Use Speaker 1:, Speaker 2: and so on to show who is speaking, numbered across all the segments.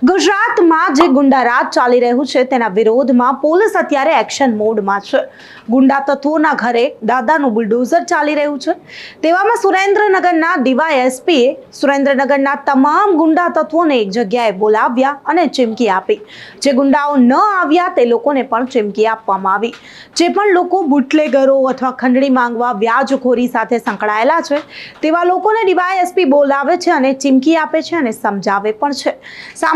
Speaker 1: ગુજરાતમાં જે ગુંડારાજ ચાલી રહ્યું છે તેના વિરોધમાં પોલીસ અત્યારે એક્શન મોડમાં છે. ગુંડા તત્વોના ઘરે દાદાનું બુલડોઝર ચાલી રહ્યું છે. તેવામાં સુરેન્દ્રનગરના ડીવાયએસપીએ સુરેન્દ્રનગરના તમામ ગુંડા તત્વોને એક જગ્યાએ બોલાવ્યા અને ચીમકી આપી. જે ગુંડાઓ ન આવ્યા તે લોકોને પણ ચીમકી આપવામાં આવી. જે પણ લોકો બુટલેગરો અથવા ખંડણી માંગવા વ્યાજખોરી સાથે સંકળાયેલા છે, તેવા લોકોને ડીવાય એસપી બોલાવે છે અને ચીમકી આપે છે અને સમજાવે પણ છે.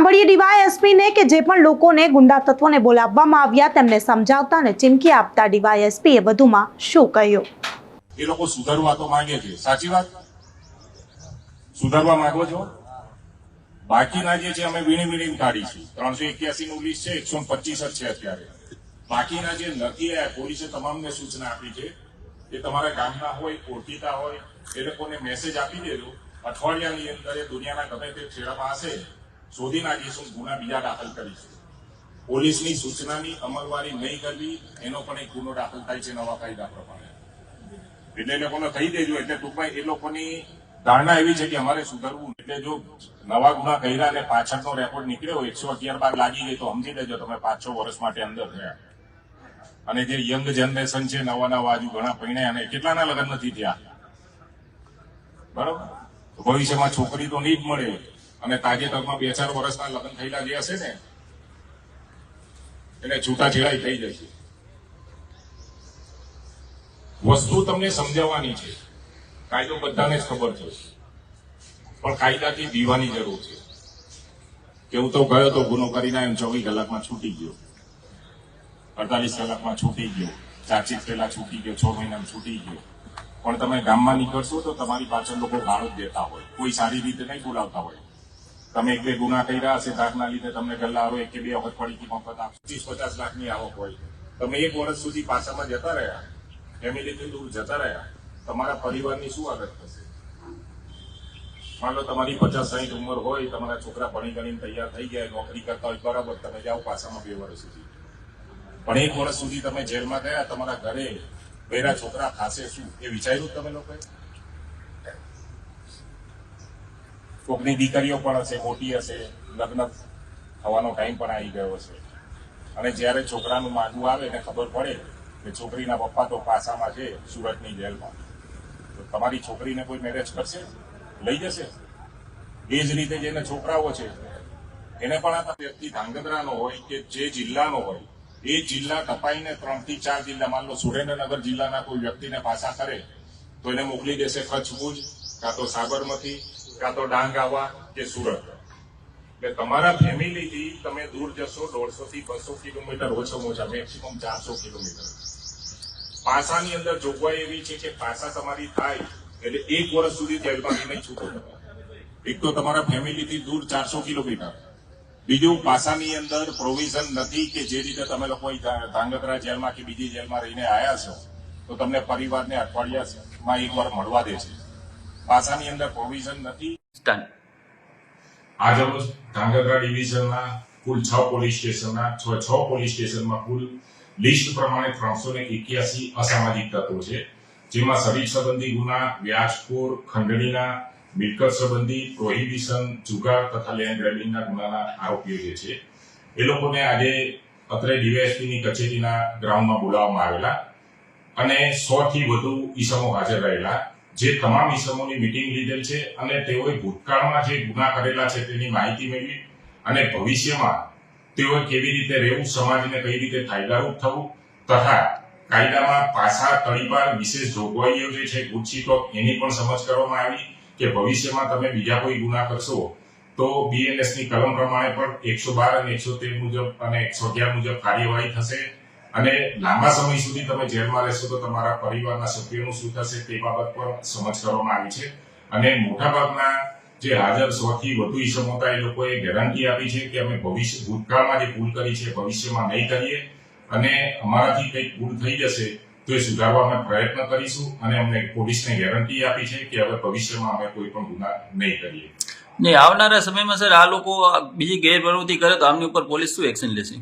Speaker 1: સાંભળીએ ડીવાયએસપીને કે જે પણ લોકોને ગુંડા તત્વોને બોલાવવામાં આવ્યા, તેમને સમજાવતા અને ચીમકી આપતા ડીવાયએસપીએ વધુમાં શું કહ્યું?
Speaker 2: એ લોકો સુધારવા તો માંગે છે. સાચી વાત? સુધારવા માંગો છો? બાકીના જે છે, અમે વીણી વીણી કાઢી છે. ત્રણસો એક્યાસી નું લિસ્ટ છે, એકસો પચીસ જ છે અત્યારે. બાકીના જે નથી આવ્યા, પોલીસે તમામને સૂચના આપી છે કે તમારા ગામના હોય, ઓળખીતા હોય, એ લોકોને મેસેજ આપી દેજો. અઠવાડિયાની અંદર દુનિયાના ગમે તે છેડામાં હશે શોધી નાખીશું ગુના બીજા દાખલ કરીશું પોલીસની સૂચનાની અમલવારી નહીં કરવી, એનો પણ એક ગુનો દાખલ થાય છે નવા કાયદા પ્રમાણે. એટલે એ લોકોને કહી દેજો, એટલે ટૂંકમાં એ લોકોની ધારણા એવી છે કે અમારે સુધરવું એટલે જો નવા ગુના કર્યા અને પાછળનો રેકોર્ડ નીકળ્યો, એકસો અગિયાર બાર લાગી ગઈ, તો સમજી લેજો તમે પાંચ છ વર્ષ માટે અંદર થયા અને જે યંગ જનરેશન છે, નવા નવા હજુ ઘણા પૈણ્યા અને કેટલાના લગ્ન નથી થયા? બરોબર? ભવિષ્યમાં છોકરી તો નહીં જ મળે. અને તાજેતરમાં બે ચાર વર્ષના લગ્ન થયેલા જે હશે ને, એને છૂટાછેડાઈ થઈ જશે વસ્તુ તમને સમજાવવાની છે. કાયદો બધાને જ ખબર છે. પણ કાયદાથી દીવાની જરૂર છે. કે હું તો ગયો તો ગુનો કરીને એમ ચોવીસ કલાકમાં છૂટી ગયો. અડતાલીસ કલાકમાં છૂટી ગયો. ચાચી પહેલા છૂટી ગયો, છ મહિનામાં છૂટી ગયો. પણ તમે ગામમાં નીકળશો તો તમારી પાછળ લોકો ગાળો જ દેતા હોય. કોઈ સારી રીતે નહીં બોલાવતા હોય. તમે એક બે ગુના કર્યા હશે ધાકના લીધે તમને ગલ્લારો એક કે બે વખત પડી મફત આપ ત્રીસ પચાસ લાખની આવક હોય તમે એક વર્ષ સુધી પાછામાં જતા રહ્યા. ફેમિલીથી દૂર જતા રહ્યા. તમારા પરિવારની શું આગળ થશે? માન તમારી પચાસ સાહીઠ ઉંમર હોય, તમારા છોકરા ભણી ગણીને તૈયાર થઈ ગયા, નોકરી કરતા હોય, બરાબર, તમે જાઓ પાછામાં બે વર્ષ સુધી. પણ એક વર્ષ સુધી તમે જેલમાં ગયા, તમારા ઘરે બેરા છોકરા ખાશે શું? એ વિચાર્યું તમે લોકોએ? કોકની દીકરીઓ પણ હશે, મોટી હશે, લગ્ન થવાનો ટાઈમ પણ આવી ગયો હશે. અને જ્યારે છોકરાનું માગું આવે ને ખબર પડે કે છોકરીના પપ્પા તો પાસામાં છે સુરતની જેલમાં. તો તમારી છોકરીને કોઈ મેરેજ કરશે? લઈ જશે? એ જ રીતે જેને છોકરાઓ છે, એને પણ આ વ્યક્તિ ધાંગધ્રાનો હોય કે જે જિલ્લાનો હોય, એ જિલ્લા ટપાઈને ત્રણથી ચાર જિલ્લા, માન લો સુરેન્દ્રનગર જિલ્લાના કોઈ વ્યક્તિને પાછા કરે, તો એને મોકલી દેશે કચ્છ ભુજ કાં તો સાબરમતી, કાં તો ડાંગ આવવા કે સુરત. એટલે તમારા ફેમિલીથી તમે દૂર જશો દોઢસો થી બસો કિલોમીટર, ઓછામાં ઓછા મેક્સિમમ ચારસો કિલોમીટર. પાસાની અંદર જોગવાઈ એવી છે કે પાસા તમારી થાય એટલે એક વર્ષ સુધી જેલમાંથી નહીં છૂટો એક તો તમારા ફેમિલીથી દૂર ચારસો કિલોમીટર. બીજું, પાસાની અંદર પ્રોવિઝન નથી કે જે રીતે તમે લોકો ધાંગધ્રા જેલમાં કે બીજી જેલમાં રહીને આવ્યા છો, તો તમને પરિવારને અઠવાડિયામાં એકવાર મળવા દે છે. પાસાની અંદર પ્રોવિઝન નથી. આજરોજ ધાંગધ્રા ડિવિઝનના કુલ છ પોલીસ સ્ટેશનના છ છ પોલીસ સ્ટેશનમાં કુલ લિસ્ટ પ્રમાણે ત્રણસો ને એક્યાસી અસામાજિક તત્વો છે જેમાં શરીર સંબંધી ગુના વ્યાજખોર ખંડણીના મિલકત સંબંધી પ્રોહિબિશન જુગાર તથા લેન્ડ ગ્રેબિંગના ગુનાના આરોપીઓ જે છે એ લોકોને આજે અત્રે ડીવાયએસપીની કચેરીના ગ્રાઉન્ડમાં બોલાવવામાં આવેલા અને સો થી વધુ ઈસમો હાજર રહેલા જે તમામ ઇસમોની મિટિંગ લીધેલ છે અને તેઓએ ભૂતકાળમાં જે ગુના કરેલા છે તેની માહિતી મેળવી અને ભવિષ્યમાં તેઓએ કેવી રીતે રહેવું, સમાજને કઈ રીતે ફાયદારૂપ થવું તથા કાયદામાં પાસા તળીપાર વિશેષ જોગવાઈઓ જે છે ગુચ્છીતો એની પણ સમજ કરવામાં આવી કે ભવિષ્યમાં તમે બીજા કોઈ ગુના કરશો તો બીએનએસની કલમ પ્રમાણે પણ એકસો બાર અને એકસો તેર મુજબ અને એકસો અગિયાર મુજબ કાર્યવાહી થશે. અને લાંબા સમય સુધી તમે જેલમાં રહેશો તો તમારા પરિવારના સભ્યોનું શું થશે તે બાબત પર સમજ કરવામાં આવી છે. અને મોટાભાગના જે હાજર સો વધુ ઈસમો હતા એ લોકોએ ગેરંટી આપી છે કે અમે ભવિષ્ય, ભૂતકાળમાં જે ભૂલ કરી છે ભવિષ્યમાં નહીં કરીએ. અને અમારાથી કંઈક ભૂલ થઈ જશે તો એ સુધારવા અમે પ્રયત્ન કરીશું અને અમને પોલીસને ગેરંટી આપી છે કે હવે ભવિષ્યમાં અમે કોઈ પણ ગુના નહીં કરીએ.
Speaker 3: ને આવનારા સમયમાં સર આ લોકો બીજી ગેરપ્રવૃત્તિ કરે તો આમની ઉપર પોલીસ શું એક્શન લેશે?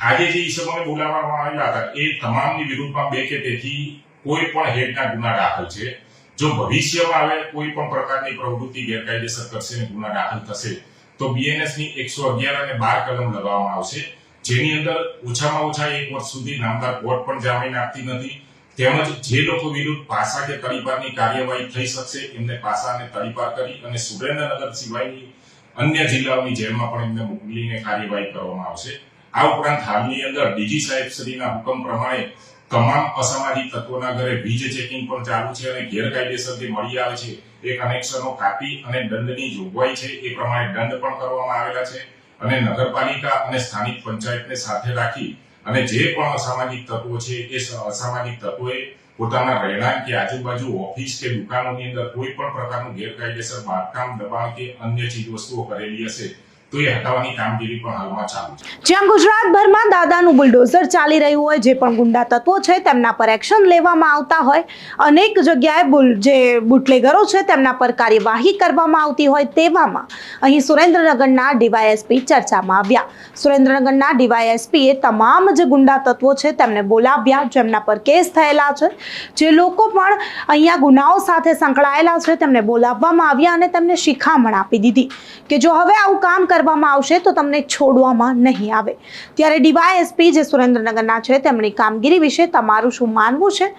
Speaker 2: આજે જે ઈસમોને બોલાવવામાં આવેલા હતા, એ તમામની વિરુદ્ધમાં બે કે તેથી કોઈ પણ હેડના ગુના દાખલ છે. જો ભવિષ્યમાં આવે, કોઈ પણ પ્રકારની પ્રવૃત્તિ ગેરકાયદેસર કરશે અને ગુના દાખલ થશે, તો બીએનએસની એકસો અગિયાર અને બાર કલમ લગાવવામાં આવશે. જેની અંદર ઓછામાં ઓછા એક વર્ષ સુધી નામદાર કોર્ટ પણ જામીન આપતી નથી. તેમજ જે લોકો વિરુદ્ધ પાસા કે તરીપારની કાર્યવાહી થઈ શકશે, એમને પાસા અને તડીપાર કરી અને સુરેન્દ્રનગર સિવાયની અન્ય જિલ્લાઓની જેલમાં પણ એમને મોકલીને કાર્યવાહી કરવામાં આવશે. આ ઉપરાંત હાલની અંદર ડીજી સાહેબ શ્રીના હુકમ પ્રમાણે તમામ અસામાજિક તત્વોના ઘરે વીજ ચેકિંગ પણ ચાલુ છે અને ગેરકાયદેસર જે મળી આવે છે, એ કનેક્શનો કાપી અને દંડની જોગવાઈ છે, એ પ્રમાણે દંડ પણ કરવામાં આવેલા છે અને નગરપાલિકા અને સ્થાનિક પંચાયતને સાથે રાખી અને જે પણ અસામાજિક તત્વો છે, એ અસામાજિક તત્વોએ પોતાના રહેણાંક કે આજુબાજુ ઓફિસ કે દુકાનોની અંદર કોઈ પણ પ્રકારનું ગેરકાયદેસર બાંધકામ, દબાણ કે અન્ય ચીજ વસ્તુઓ કરેલી હશે એ
Speaker 1: જ્યાં ગુજરાતભરમાં દાદાનું બુલડોઝર ચાલી રહ્યું હોય, જે પણ ગુંડા તત્વો છે, તેમના પર એક્શન લેવામાં આવતા હોય. અનેક જગ્યાએ જે બુટલેગરો છે, તેમના પર કાર્યવાહી કરવામાં આવતી હોય તેવામાં. અહીં સુરેન્દ્રનગરના ડીવાયએસપી ચર્ચામાં આવ્યા. સુરેન્દ્રનગરના ડીવાયએસપીએ તમામ જે ગુંડા તત્વો છે, તેમને બોલાવ્યા, જેમના પર કેસ થયેલા છે. જે લોકો પણ અહીંયા ગુનાઓ સાથે સંકળાયેલા છે, તેમને બોલાવવામાં આવ્યા અને તેમને શિખામણ આપી દીધી. કે જો હવે આવું કામ કરવામાં આવશે તો તમને છોડવામાં નહીં આવે. ત્યારે ડીવાયએસપી જે સુરેન્દ્રનગરના છે, તેમની કામગીરી વિશે તમારું શું માનવું છે?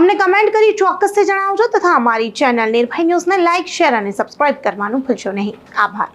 Speaker 1: અમને કમેન્ટ કરી ચોક્કસથી જણાવજો તથા અમારી ચેનલ નિર્ભય ન્યૂઝને લાઇક, શેર અને સબસ્ક્રાઇબ કરવાનું ભૂલશો નહીં. આભાર.